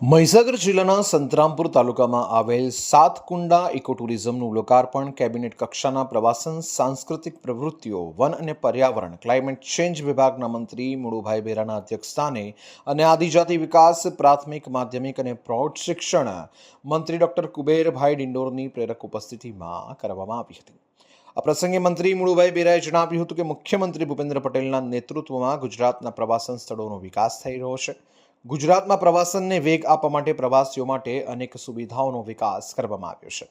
મહીસાગર જિલ્લાના સંતરામપુર તાલુકામાં આવેલ સાતકુંડા ઇકો ટુરિઝમનું લોકાર્પણ, કેબિનેટ કક્ષાના પ્રવાસન, સાંસ્કૃતિક પ્રવૃત્તિઓ, વન અને પર્યાવરણ, ક્લાઇમેટ ચેન્જ વિભાગના મંત્રી મુળુભાઈ બેરાના અધ્યક્ષસ્થાને અને આદિજાતિ વિકાસ, પ્રાથમિક, માધ્યમિક અને પ્રૌઢ શિક્ષણ મંત્રી ડોક્ટર કુબેરભાઈ ડિંડોરની પ્રેરક ઉપસ્થિતિમાં કરવામાં આવી હતી. આ પ્રસંગે મંત્રી મુળુભાઈ બેરાએ જણાવ્યું હતું કે મુખ્યમંત્રી ભૂપેન્દ્ર પટેલના નેતૃત્વમાં ગુજરાતના પ્રવાસન સ્થળોનો વિકાસ થઈ રહ્યો છે. ગુજરાતમાં પ્રવાસનને વેગ આપવા માટે પ્રવાસીઓ માટે અનેક સુવિધાઓનો વિકાસ કરવામાં આવ્યો છે.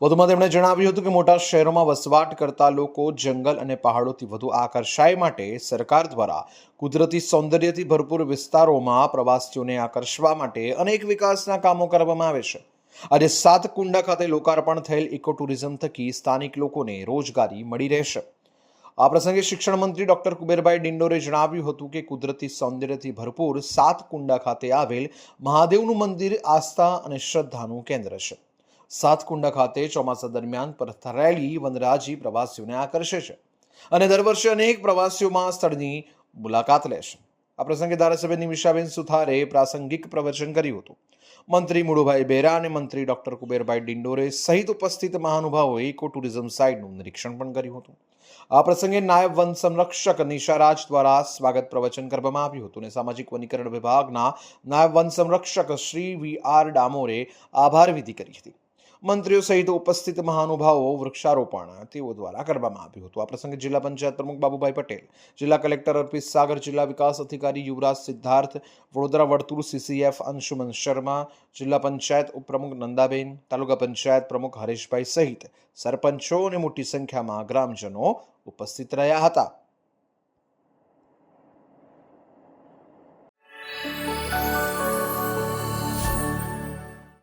વધુમાં તેમણે જણાવ્યું હતું કે મોટા શહેરોમાં વસવાટ કરતા લોકો જંગલ અને પહાડોથી વધુ આકર્ષાય માટે સરકાર દ્વારા કુદરતી સૌંદર્યથી ભરપૂર વિસ્તારોમાં પ્રવાસીઓને આકર્ષવા માટે અનેક વિકાસના કામો કરવામાં આવે છે. આજે સાતકુંડા ખાતે લોકાર્પણ થયેલ ઇકો ટુરિઝમ થકી સ્થાનિક લોકોને રોજગારી મળી રહેશે. આ પ્રસંગે શિક્ષણ મંત્રી ડોક્ટર કુબેરભાઈ ડિંડોરે જણાવ્યું હતું કે કુદરતી સૌંદર્યથી ભરપૂર સાત કુંડા ખાતે આવેલ મહાદેવનું મંદિર આસ્થા અને શ્રદ્ધાનું કેન્દ્ર છે. સાતકુંડા ખાતે ચોમાસા દરમિયાન પથરાયેલી વનરાજી પ્રવાસીઓને આકર્ષે છે અને દર વર્ષે અનેક પ્રવાસીઓમાં સ્થળની મુલાકાત લેશે આ પ્રસંગે ધારાસભ્ય નિમિષાબેન સુથારે પ્રાસંગિક પ્રવચન કર્યું હતું. મંત્રી મુળુભાઈ બેરા અને મંત્રી ડોક્ટર કુબેરભાઈ ડિંડોરે સહિત ઉપસ્થિત મહાનુભાવોએ ઇકો ટુરિઝમ સાઇટનું નિરીક્ષણ પણ કર્યું હતું. આ પ્રસંગે નાયબ વન સંરક્ષક નિશા રાજ દ્વારા સ્વાગત પ્રવચન કરવામાં આવ્યું હતું અને સામાજિક વનીકરણ વિભાગના નાયબ વન સંરક્ષક શ્રી વી આર ડામોરે આભાર વિધિ કરી હતી. મંત્રીઓ સહિત ઉપસ્થિત મહાનુભાવો, વૃક્ષારોપણ તેઓ દ્વારા કરવામાં આવ્યું હતું. આ પ્રસંગે જિલ્લા પંચાયત પ્રમુખ બાબુભાઈ પટેલ, જિલ્લા કલેક્ટર અર્પિત સાગર, જિલ્લા વિકાસ અધિકારી યુવરાજ સિદ્ધાર્થ, વડોદરા વર્તુળ સીસીએફ અંશુમન શર્મા, જિલ્લા પંચાયત ઉપપ્રમુખ નંદાબેન, તાલુકા પંચાયત પ્રમુખ હરેશભાઈ સહિત સરપંચો અને મોટી સંખ્યામાં ગ્રામજનો ઉપસ્થિત રહ્યા હતા.